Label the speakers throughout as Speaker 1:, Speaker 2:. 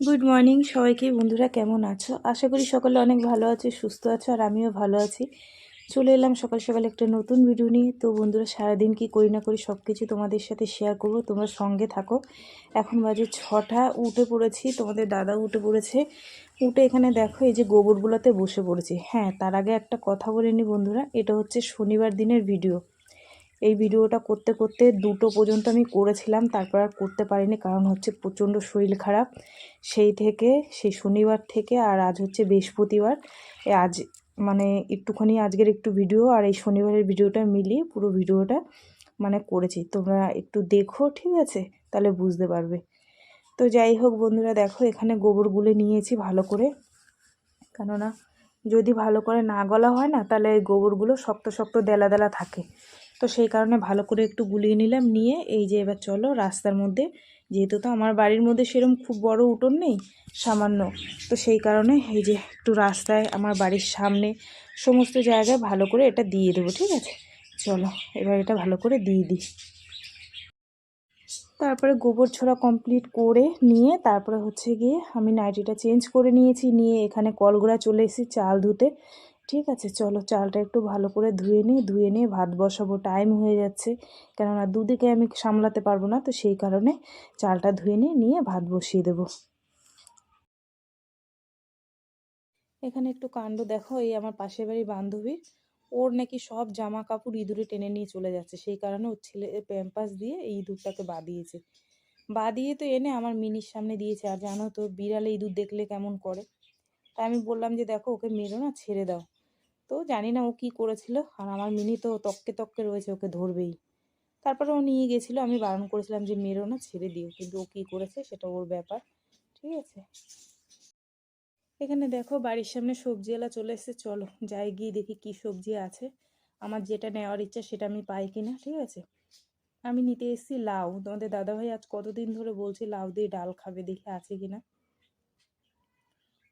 Speaker 1: Good morning সবাইকে। বন্ধুরা, কেমন আছো? আশা করি সকলে অনেক ভালো আছে, সুস্থ আছো, আর আমিও ভালো আছি। চলে এলাম সকাল সকাল একটা নতুন ভিডিও নিয়ে। তো বন্ধুরা, সারাদিন কি করি না করি সব কিছু তোমাদের সাথে শেয়ার করব। তোমরা সঙ্গে থাকো। এখন বাজে ছটা, উঠে পড়েছি। তোমাদের দাদা উঠে পড়েছে। উঠে এখানে দেখো, এই যে গোবরগুলোতে বসে পড়েছি। হ্যাঁ তার আগে একটা কথা বলে নি বন্ধুরা, এটা হচ্ছে শনিবার দিনের ভিডিও এই ভিডিওটা করতে করতে দুটো পর্যন্ত আমি করেছিলাম, তারপর আর করতে পারিনি কারণ হচ্ছে প্রচণ্ড শরীর খারাপ। সেই থেকে, সেই শনিবার থেকে আর আজ হচ্ছে বৃহস্পতিবার। আজ মানে একটুখানি আজকের একটু ভিডিও আর এই শনিবারের ভিডিওটা মিলিয়ে পুরো ভিডিওটা মানে করেছি। তোমরা একটু দেখো, ঠিক আছে? তাহলে বুঝতে পারবে। তো যাই হোক বন্ধুরা, দেখো এখানে গোবর গুলে নিয়েছি ভালো করে। কেননা যদি ভালো করে না গলা হয় না, তাহলে এই গোবরগুলো শক্ত শক্ত দেলা দেলা থাকে। তো সেই কারণে ভালো করে একটু গুলিয়ে নিলাম, নিয়ে এই যে এবার চলো রাস্তার মধ্যে। যেহেতু তো আমার বাড়ির মধ্যে সেরকম খুব বড় উঠোন নেই, সামান্য। তো সেই কারণে এই যে একটু রাস্তায় আমার বাড়ির সামনে সমস্ত জায়গায় ভালো করে এটা দিয়ে দেবো, ঠিক আছে? চলো, এবার এটা ভালো করে দিয়ে দিই। তারপরে গোবর ছোড়া কমপ্লিট করে নিয়ে তারপরে হচ্ছে গিয়ে আমি নাইটিটা চেঞ্জ করে নিয়েছি, নিয়ে এখানে কলগোড়া চলে এসেছি চাল ধুতে। ঠিক আছে, চলো চালটা একটু ভালো করে ধুয়ে নিই, ধুয়ে নিয়ে ভাত বসাবো টাইম হয়ে যাচ্ছে। কেননা দুদিকে আমি সামলাতে পারব না, তো সেই কারণে চালটা ধুয়ে নিয়ে নিয়ে ভাত বসিয়ে দেবো। এখানে একটু কাণ্ড দেখো, এই আমার পাশের বাড়ির বান্ধবীর ওর নাকি সব জামা কাপড় ইঁদুরে টেনে নিয়ে চলে যাচ্ছে, সেই কারণে ওর ছেলে প্যাম্পাস দিয়ে এই ইঁদুরটাকে বাদিয়েছে বাদিয়ে তো এনে আমার মিনির সামনে দিয়েছে, আর জানো তো, বিড়ালে ইঁদুর দেখলে কেমন করে? তাই আমি বললাম যে, দেখো, ওকে মেরো না, ছেড়ে দাও। তো জানি না ও কি করেছিল। আর আমার মিনি তো তককে তককে রয়েছে, ওকে ধরবেই। তারপরে ও নিয়ে গেছিল, আমি বারণ করেছিলাম যে মেরো না, ছেড়ে দিও। কিন্তু ও কী করেছে সেটা ওর ব্যাপার, ঠিক আছে? এখানে দেখো, বাড়ির সামনে সবজিওয়ালা চলে এসেছে। চলো, যাই গিয়ে দেখি কি সবজি আছে। আমার যেটা নেওয়ার ইচ্ছা সেটা আমি পাই কিনা, ঠিক আছে? আমি নিতে এসেছি লাউ। তোমাদের দাদাভাই আজ কতদিন ধরে বলছে লাউ দিয়ে ডাল খাবে, দেখে আছে কিনা।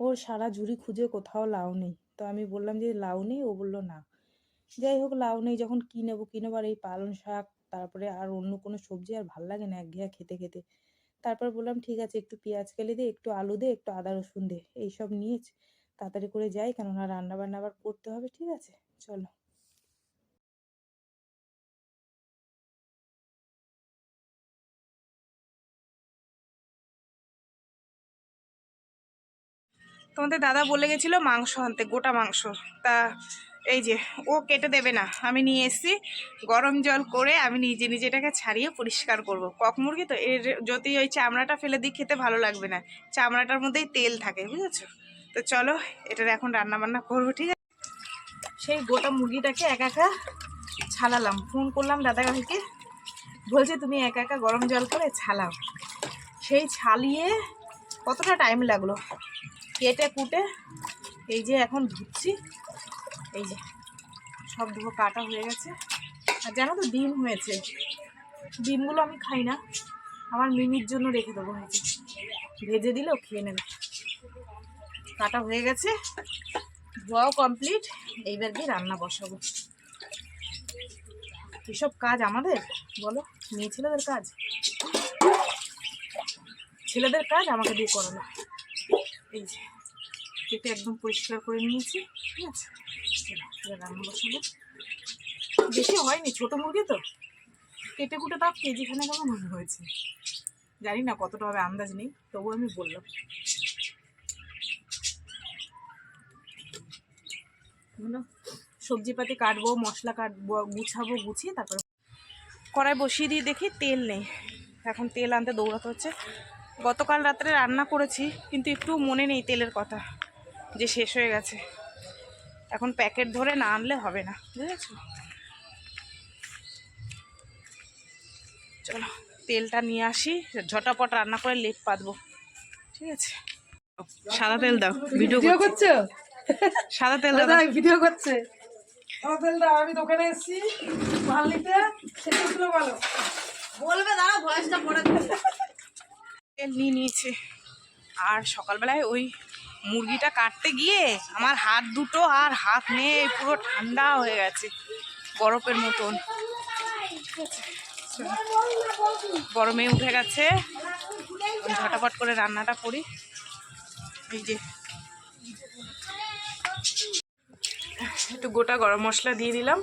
Speaker 1: ওর সারা ঝুড়ি খুঁজে কোথাও লাউ নেই। তো আমি বললাম যে, লাউ নেই? ও বলল, না। যাই হোক, লাউ নেই, যখন কী নেব কী নেব? আর এই পালং শাক, তারপরে আর অন্য কোনো সবজি আর ভালো লাগে না এক একঘেয়া খেতে খেতে। তারপর বললাম, ঠিক আছে, একটু পেঁয়াজ কেলে দে, একটু আলু দে, একটু আদা, রসুন দে, এইসব নিয়ে তাড়াতাড়ি করে যাই, কেননা রান্না বান্না আবার করতে হবে, ঠিক আছে? চলো। তোমাদের দাদা বলে গেছিল মাংস আনতে, গোটা মাংস। তা এই যে, ও কেটে দেবে না। আমি নিয়ে এসেছি, গরম জল করে আমি নিজে নিজে এটাকে ছাড়িয়ে পরিষ্কার করব। কক মুরগি তো, এর যদি ওই চামড়াটা ফেলে দিই, খেতে ভালো লাগবে না। চামড়াটার মধ্যেই তেল থাকে, বুঝেছ? তো চলো, এটার এখন রান্না বান্না করব, ঠিক আছে? সেই গোটা মুরগিটাকে একা একা ছালালাম ফোন করলাম দাদা ভাইকে, বলছে, তুমি একা একা গরম জল করে ছালাও সেই ছালিয়ে কতটা টাইম লাগল? কেটে কুটে এই যে এখন ধুচ্ছি। এই যে সব ধুবো কাটা হয়ে গেছে। আর জানো তো ডিম হয়েছে। ডিমগুলো আমি খাই না। আমার মিমির জন্য রেখে দেবো হয়েছে ভেজে দিলেও খেয়ে নেবে। কাটা হয়ে গেছে। ধোয়াও কমপ্লিট এইবার দিয়ে রান্না বসাবো। এসব কাজ আমাদের? বলো, মেয়ে ছেলেদের কাজ? ছেলেদের কাজ আমাকে দিয়ে করো না এই যে। কেটে একদম পরিষ্কার করে নিয়েছি, ঠিক আছে? রান্না বসাবো। বেশি হয়নি, ছোটো মুরগি তো। কেটে কুটে তাও কেজিখানে কেমন মনে হয়েছে। জানি না কতটা হবে, আন্দাজ নেই, তবু আমি বললাম। হলো সবজিপাতি কাটবো, মশলা কাটবো, গুছাবো, গুছিয়ে তারপরে কড়াই বসিয়ে দিয়ে দেখি তেল নেই। এখন তেল আনতে দৌড়াতে হচ্ছে। গতকাল রাত্রে রান্না করেছি, কিন্তু একটু মনে নেই তেলের কথা। যে শেষ হয়ে গেছে। এখন প্যাকেট ধরে না আনলে হবে না বুঝেছ? চলো তেলটা নিয়ে আসি ঝটাপট রান্না করে লেপ পাতবো ঠিক আছে? সাদা তেল দাও ভিডিও
Speaker 2: করছ।
Speaker 1: সাদা তেল দাও।
Speaker 2: দাদা ভিডিও করছে। আমার তেলটা আমি দোকানে এসেছি। মাল নিতে সেটা ছিল ভালো।
Speaker 3: বলবে দাঁড়া ভয়েসটা পড়ে দিচ্ছে
Speaker 1: তেল নিয়ে নিয়েছে। আর সকালবেলায় ওই মুরগিটা কাটতে গিয়ে আমার হাত দুটো আর হাত নেই পুরো ঠান্ডা হয়ে গেছে, বরফের মতন। মেয়ে উঠে গেছে। ঝটাপট করে রান্নাটা করি। এই যে। একটু গোটা গরম মশলা দিয়ে দিলাম।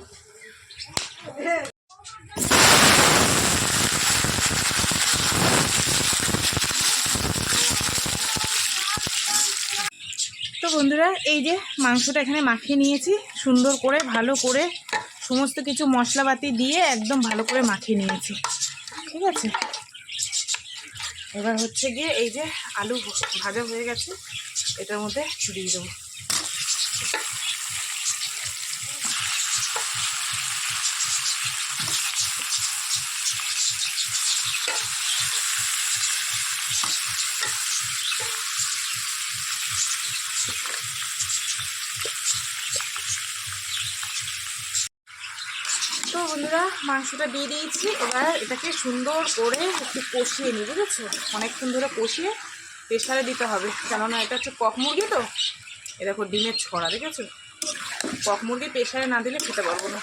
Speaker 1: তো বন্ধুরা, এই যে মাংসটা এখানে মাখিয়ে নিয়েছি, সুন্দর করে, ভালো করে, সমস্ত কিছু মশলাপাতি দিয়ে একদম ভালো করে মাখিয়ে নিয়েছি। ঠিক আছে? এবার হচ্ছে গিয়ে এই যে আলু ভাজা হয়ে গেছে, এটার মধ্যে দিয়ে দেবো তো বন্ধুরা, মাংসটা দিয়ে দিয়েছি। এবার এটাকে সুন্দর করে একটু কষিয়ে নিই, বুঝেছ? অনেকক্ষণ ধরে কষিয়ে প্রেশারে দিতে হবে। কেননা এটা হচ্ছে কক মুরগি তো। এ দেখো ডিমের ছড়া, দেখেছ? কক মুরগি প্রেশারে না দিলে খেতে পারব না।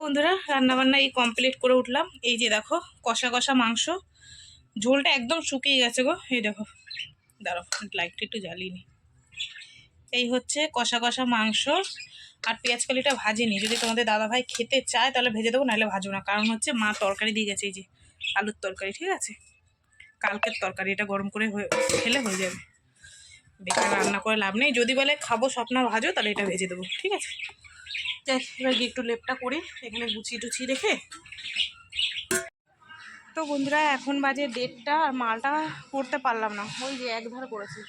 Speaker 1: বন্ধুরা, রান্নাবান্না এই কমপ্লিট করে উঠলাম। এই যে দেখো, কষা কষা মাংস। ঝোলটা একদম শুকিয়ে গেছে গো। এই দেখো। দাঁড়াও লাইটটা একটু জ্বালিয়ে এই হচ্ছে কষা কষা মাংস। আর পেঁয়াজ কলিটা ভাজিনি। যদি তোমাদের দাদা ভাই খেতে চায় তাহলে ভেজে দেবো, নাহলে ভাজবো না। কারণ হচ্ছে মা তরকারি দিয়ে গেছে, এই যে আলুর তরকারি, ঠিক আছে? কালকের তরকারি, এটা গরম করে খেলে হয়ে যাবে। বেকার রান্না করে লাভ নেই। যদি বলে খাব, স্বপ্ন ভাজো, তাহলে এটা ভেজে দেবো, ঠিক আছে? যাই, এবার গিয়ে একটু লেপটা করি, এখানে গুছিয়ে টুচিয়ে রেখে। তো বন্ধুরা, এখন বাজে ডেটটা আর মালটা করতে পারলাম না। ওই যে একধার করেছি।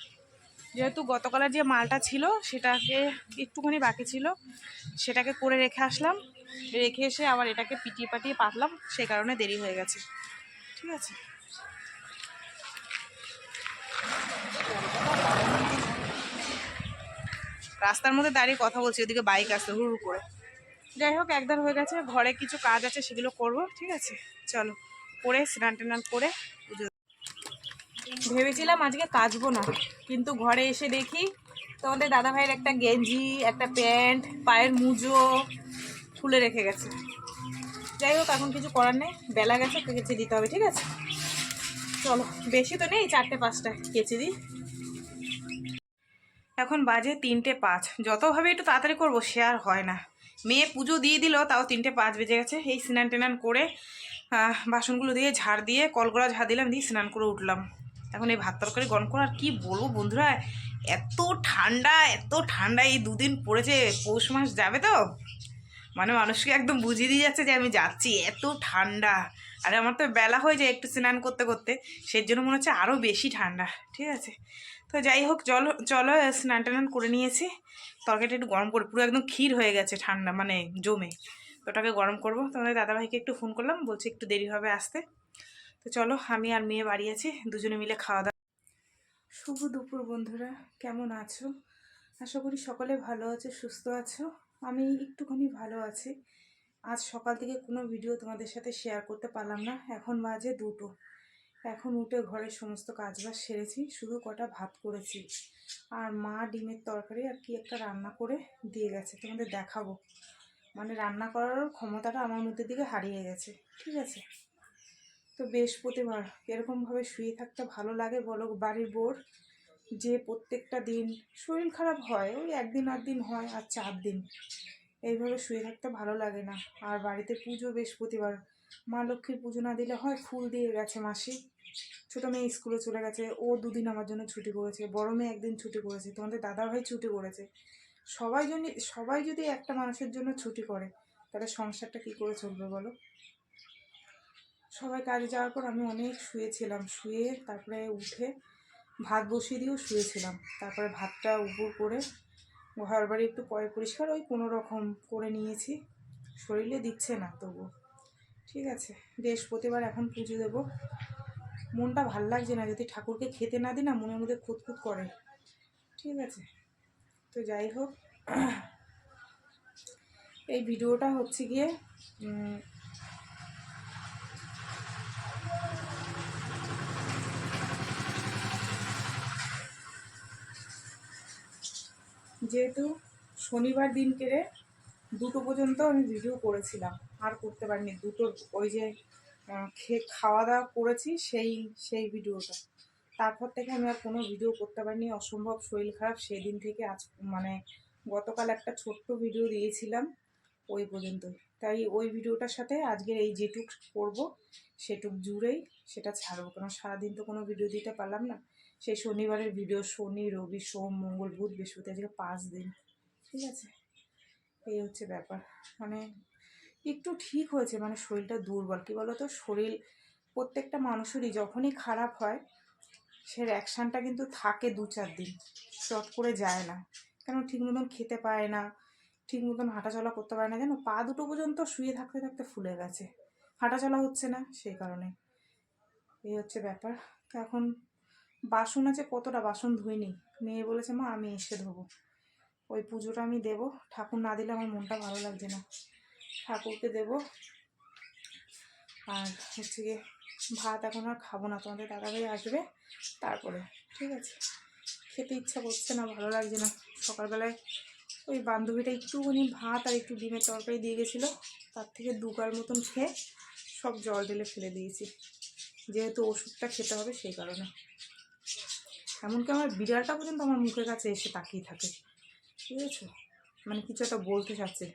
Speaker 1: যেহেতু গতকালের যে মালটা ছিল, সেটাকে একটুখানি বাকি ছিল, সেটাকে করে রেখে আসলাম। রেখে এসে আবার এটাকে পিটিয়ে পাটিয়ে পাতলাম, সেই কারণে দেরি হয়ে গেছে। ঠিক আছে? রাস্তার মধ্যে দাঁড়িয়ে কথা বলছি, ওদিকে বাইক আসতে হুড় করে। যাই হোক একদার হয়ে গেছে, ঘরে কিছু কাজ আছে, সেগুলো করব, ঠিক আছে? চলো, করে স্নান টান করে ভেবেছিলাম আজকে কাচবো না, কিন্তু ঘরে এসে দেখি তোমাদের দাদা ভাইয়ের একটা গেঞ্জি, একটা প্যান্ট, পায়ের মুজো খুলে রেখে গেছে। যাই হোক, এখন কিছু করার নেই, বেলা গেছে কেচে দিতে হবে, ঠিক আছে? চলো, বেশি তো নেই, চারটে পাঁচটা কেচে দিই। এখন বাজে তিনটে পাঁচ, যতভাবে একটু তাড়াতাড়ি করব, সে আর হয় না। মেয়ে পুজো দিয়ে দিল, তাও তিনটে পাঁচ বেজে গেছে, এই স্নান টেনান করে বাসনগুলো দিয়ে ঝাড় দিয়ে কলগড়া ঝাড় দিলাম, দিয়ে স্নান করে উঠলাম। এখন এই ভাত তরকারি গরম করে আর কী বলব বন্ধুরা? এত ঠান্ডা এত ঠান্ডা এই দুদিন পড়েছে, পৌষ মাস যাবে তো? মানে মানুষকে একদম বুঝিয়ে দিয়ে যাচ্ছে যে আমি যাচ্ছি, এত ঠান্ডা। আর আমার তো বেলা হয়ে যায় একটু স্নান করতে করতে, সেই জন্য মনে হচ্ছে আরও বেশি ঠান্ডা, ঠিক আছে? তো যাই হোক, চলো চলো, স্নান টান করে নিয়েছি। তরকারিটা একটু গরম করে, পুরো একদম ক্ষীর হয়ে গেছে ঠান্ডা মানে জমে। ওটাকে গরম করব। তোমাদের দাদাভাইকে একটু ফোন করলাম, বলছি একটু দেরি হবে আসতে। তো চলো, আমি আর মেয়ে বাড়ি আছি, দুজনে মিলে খাওয়া দাওয়া। শুভ দুপুর বন্ধুরা, কেমন আছো? আশা করি সকলে ভালো আছে, সুস্থ আছো। আমি একটুখানি ভালো আছি। আজ সকাল থেকে কোনো ভিডিও তোমাদের সাথে শেয়ার করতে পারলাম না, এখন বাজে দুটো। এখন উঠে ঘরের সমস্ত কাজবাজ সেরেছি, শুধু কটা ভাত করেছি। আর মা ডিমের তরকারি আর কি একটা রান্না করে দিয়ে গেছে, তোমাদের দেখাবো। মানে রান্না করার ক্ষমতাটা আমার মধ্যে দিকে হারিয়ে গেছে, ঠিক আছে? তো বৃহস্পতিবার এরকমভাবে শুয়ে থাকতে ভালো লাগে বলো বাড়ির বোর। যে প্রত্যেকটা দিন শরীর খারাপ হয়, ওই একদিন আর দিন হয়, আর চার দিন। এইভাবে শুয়ে থাকতে ভালো লাগে না। আর বাড়িতে পুজো বৃহস্পতিবার। মা লক্ষ্মীর পুজো না দিলে হয় ফুল দিয়ে গেছে মাসি। ছোটো মেয়ে স্কুলে চলে গেছে, ও দুদিন আমার জন্য ছুটি করেছে, বড় মেয়ে একদিন ছুটি করেছে, তোমাদের দাদা ভাই ছুটি করেছে। সবাই জন্য, সবাই যদি একটা মানুষের জন্য ছুটি করে, তাহলে সংসারটা কী করে চলবে বলো? সবাই কাজে যাওয়ার পর আমি অনেক শুয়েছিলাম। শুয়ে তারপরে উঠে ভাত বসিয়ে দিয়েও শুয়েছিলাম। তারপরে ভাতটা উপর করে ঘর বাড়ি একটু পয় পরিষ্কার ওই কোনো রকম করে নিয়েছি। শরীরে দিচ্ছে না তবু ঠিক আছে, বৃহস্পতিবার এখন পুজো দেবো। মনটা ভালো লাগছে না, যদি ঠাকুরকে খেতে না দিই না, মনের মধ্যে খুঁতখুত করে। ঠিক আছে, তো যাই হোক। এই ভিডিওটা হচ্ছে গিয়ে যেহেতু শনিবার দিন কেড়ে দুটো পর্যন্ত আমি ভিডিও করেছিলাম। আর করতে পারিনি। দুটো ওই যে খেয়ে খাওয়া দাওয়া করেছি সেই সেই ভিডিওটা তারপর থেকে আমি আর কোনো ভিডিও করতে পারিনি। অসম্ভব শরীর খারাপ। সেই দিন থেকে আজ মানে গতকাল একটা ছোট্ট ভিডিও দিয়েছিলাম ওই পর্যন্ত তাই ওই ভিডিওটার সাথে আজকের এই যেটুক করব, সেটুক জুড়েই সেটা ছাড়বো। কারণ সারাদিন তো কোনো ভিডিও দিতে পারলাম না। সেই শনিবারের ভিডিও শনি, রবি, সোম, মঙ্গল, বুধ, বৃহস্পতি, আজকে পাঁচ দিন। ঠিক আছে? এই হচ্ছে ব্যাপার। মানে একটু ঠিক হয়েছে মানে শরীরটা দুর্বল। কী বলো তো শরীর প্রত্যেকটা মানুষেরই যখনই খারাপ হয়, সে অ্যাকশানটা কিন্তু থাকে দু চার দিন। চট করে যায় না। কেন? ঠিক মতন খেতে পায় না। ঠিক মতন হাঁটাচলা করতে পারে না। জানো পা দুটো পর্যন্ত শুয়ে থাকতে থাকতে ফুলে গেছে। হাঁটাচলা হচ্ছে না সেই কারণে। এই হচ্ছে ব্যাপার। এখন বাসন আছে, কতটা বাসন ধুইনি। মেয়ে বলেছে, মা, আমি এসে ধোবো। ওই পুজোটা আমি দেবো। ঠাকুর না দিলে আমার মনটা ভালো লাগছে না। ঠাকুরকে দেবো। আর হচ্ছে গিয়ে ভাত এখন আর খাব না। তোমাদের দাদাভাই আসবে তারপরে, ঠিক আছে? খেতে ইচ্ছা করছে না, ভালো লাগছে না। সকালবেলায় ওই বান্ধবীটা একটুখানি ভাত আর একটু ডিমের তরকারি দিয়ে গেছিল। তার থেকে দুবার মতন খেয়ে সব জল ঢেলে ফেলে দিয়েছি। যেহেতু ওষুধটা খেতে হবে সেই কারণে। এমনকি আমার বিড়ালটা পর্যন্ত আমার মুখের কাছে এসে তাকিয়ে থাকে। ঠিক আছে মানে কিছু একটা বলতে চাচ্ছে।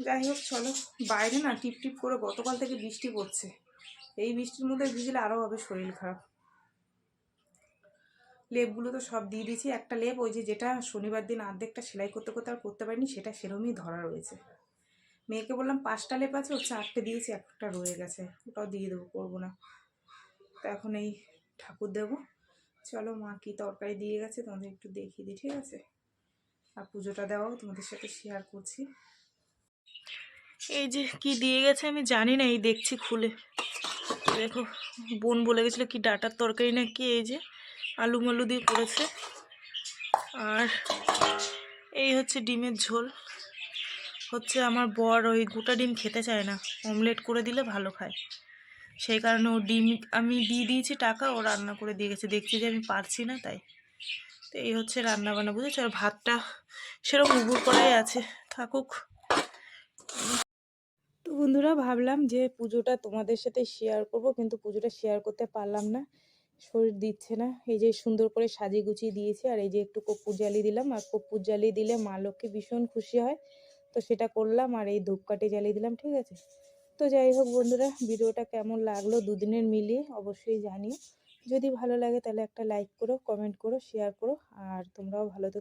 Speaker 1: যাই হোক, চলো। বাইরে না টিপ টিপ করে গতকাল থেকে বৃষ্টি পড়ছে। এই বৃষ্টির মধ্যে ভিজলে আরও হবে শরীর খারাপ। লেপগুলো তো সব দিয়ে দিয়েছি। একটা লেপ, ওই যে যেটা শনিবার দিন অর্ধেকটা সেলাই করতে করতে আর করতে পারিনি, সেটা সেরমই ধরা রয়েছে। মেয়েকে বললাম, পাঁচটা লেপ আছে ও চারটে দিয়েছি, একটা রয়ে গেছে। ওটাও দিয়ে দেবো করব না। তো এখন এই ঠাকুর দেবো। চলো মা কি তরকারি দিয়ে গেছে, তোমাদের একটু দেখিয়ে দিই, ঠিক আছে? আর পুজোটা দেওয়াও তোমাদের সাথে শেয়ার করছি।
Speaker 4: এই যে কি দিয়ে গেছে আমি জানি না, এই দেখছি খুলে। দেখো, বোন বলে গেছিল কি ডাটার তরকারি না কি, এই যে আলু মালু দিয়ে করেছে। আর এই হচ্ছে ডিমের ঝোল। হচ্ছে আমার বর ওই গোটা ডিম খেতে চায় না, অমলেট করে দিলে ভালো খায়। সেই কারণে ও ডিম, আমি দিয়ে দিয়েছি টাকা, ও রান্না করে দিয়ে গেছে। দেখছি যে আমি পারছি না তাই। তো এই হচ্ছে রান্না বান্না বুঝেছ? আর ভাতটা সেরকম উবুর করাই আছে, থাকুক। তো বন্ধুরা, ভাবলাম যে পুজোটা তোমাদের সাথে শেয়ার করব, কিন্তু পুজোটা শেয়ার করতে পারলাম না। শরীর দিচ্ছে না। এই যে সুন্দর করে সাজিয়ে গুছিয়ে দিয়েছি, আর এই যে একটু কর্পূর জ্বালিয়ে দিলাম, আর কর্পূর জ্বালিয়ে দিলে মা লক্ষ্মী ভীষণ খুশি হয়। তো সেটা করলাম, আর এই ধূপকাঠি জ্বালিয়ে দিলাম, ঠিক আছে? তো যাই হোক বন্ধুরা, ভিডিওটা কেমন লাগল দুদিনের মিলিয়ে অবশ্যই জানিও। যদি ভালো লাগে তাহলে একটা লাইক করো কমেন্ট করো শেয়ার করো, আর তোমরাও ভালো থেকো।